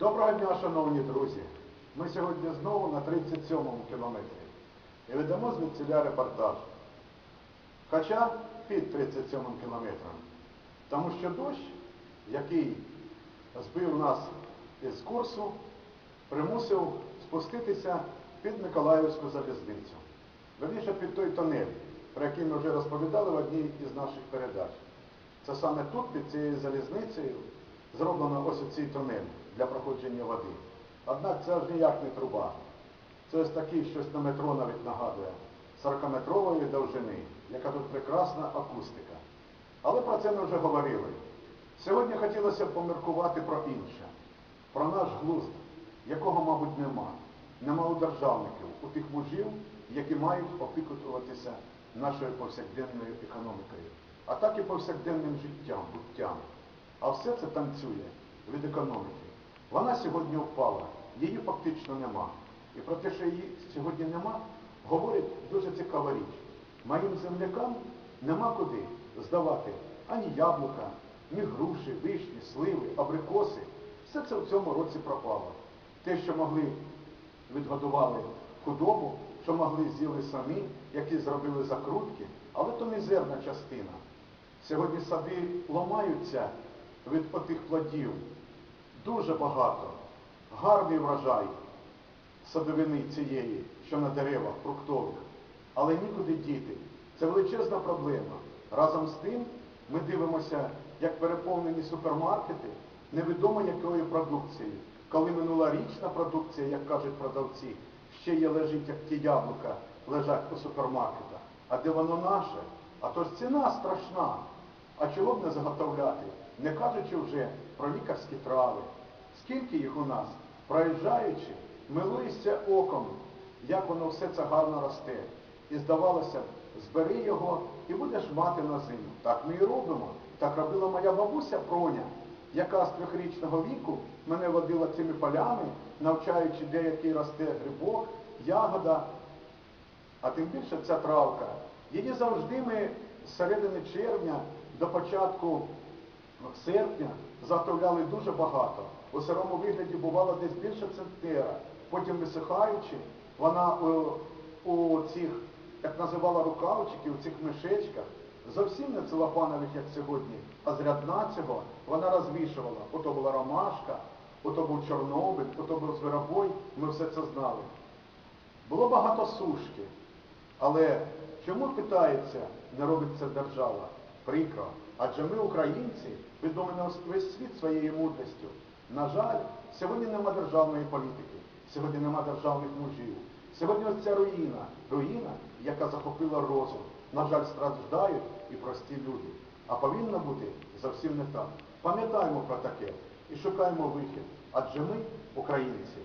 Доброго дня, шановні друзі! Ми сьогодні знову на 37-му кілометрі і ведемо звідсіля репортаж. Хоча під 37 кілометром. Тому що дощ, який збив нас із курсу, примусив спуститися під Миколаївську залізницю. Верніше під той тонель, про який ми вже розповідали в одній із наших передач. Це саме тут, під цією залізницею, зроблено ось цей тунель для проходження води. Однак це аж ніяк не труба. Це ось такий щось на метро навіть нагадує, 40-метрової довжини, яка тут прекрасна акустика. Але про це ми вже говорили. Сьогодні хотілося б поміркувати про інше, про наш глузд, якого, мабуть, нема. Нема у державників, у тих мужів, які мають опікуватися нашою повсякденною економікою, а так і повсякденним життям, буттям. А все це танцює від економіки. Вона сьогодні впала, її фактично нема. І про те, що її сьогодні нема, говорить дуже цікава річ. Моїм землякам нема куди здавати ані яблука, ні груші, вишні, сливи, абрикоси. Все це в цьому році пропало. Те, що могли відгодували худобу, що могли з'їли самі, які зробили закрутки, але то мізерна частина. Сьогодні сади ламаються від отих плодів. Дуже багато. Гарний врожай садовини цієї, що на деревах, фруктових. Але нікуди діти. Це величезна проблема. Разом з тим ми дивимося, як переповнені супермаркети невідомо якою продукцією. Коли минулорічна продукція, як кажуть продавці, ще є лежить, як ті яблука лежать у супермаркетах. А де воно наше? А то ж ціна страшна. А чого б не заготовляти? Не кажучи вже про лікарські трави. Скільки їх у нас? Проїжджаючи, милуєшся оком, як воно все це гарно росте. І здавалося б, збери його і будеш мати на зиму. Так ми і робимо. Так робила моя бабуся Проня, яка з трьохрічного віку мене водила цими полями, навчаючи, де який росте грибок, ягода, а тим більше ця травка. Її завжди ми з середини червня до початку серпня заготовляли дуже багато. У сирому вигляді бувало десь більше центнера. Потім висихаючи, вона у, у цих, як називала рукавчиків, у цих мішечках, зовсім не целофанових, як сьогодні, а з рядна цього вона розвішувала. Ото була ромашка, ото був Чорнобиль, ото був Зверобой, ми все це знали. Було багато сушки. Але чому питається, не робить це держава? Прикро. Адже ми, українці, відомі на весь світ своєю мудрістю. На жаль, сьогодні нема державної політики, сьогодні нема державних мужів. Сьогодні ось ця руїна, руїна, яка захопила розум. На жаль, страждають і прості люди. А повинно бути зовсім не так. Пам'ятаємо про таке і шукаємо вихід. Адже ми, українці,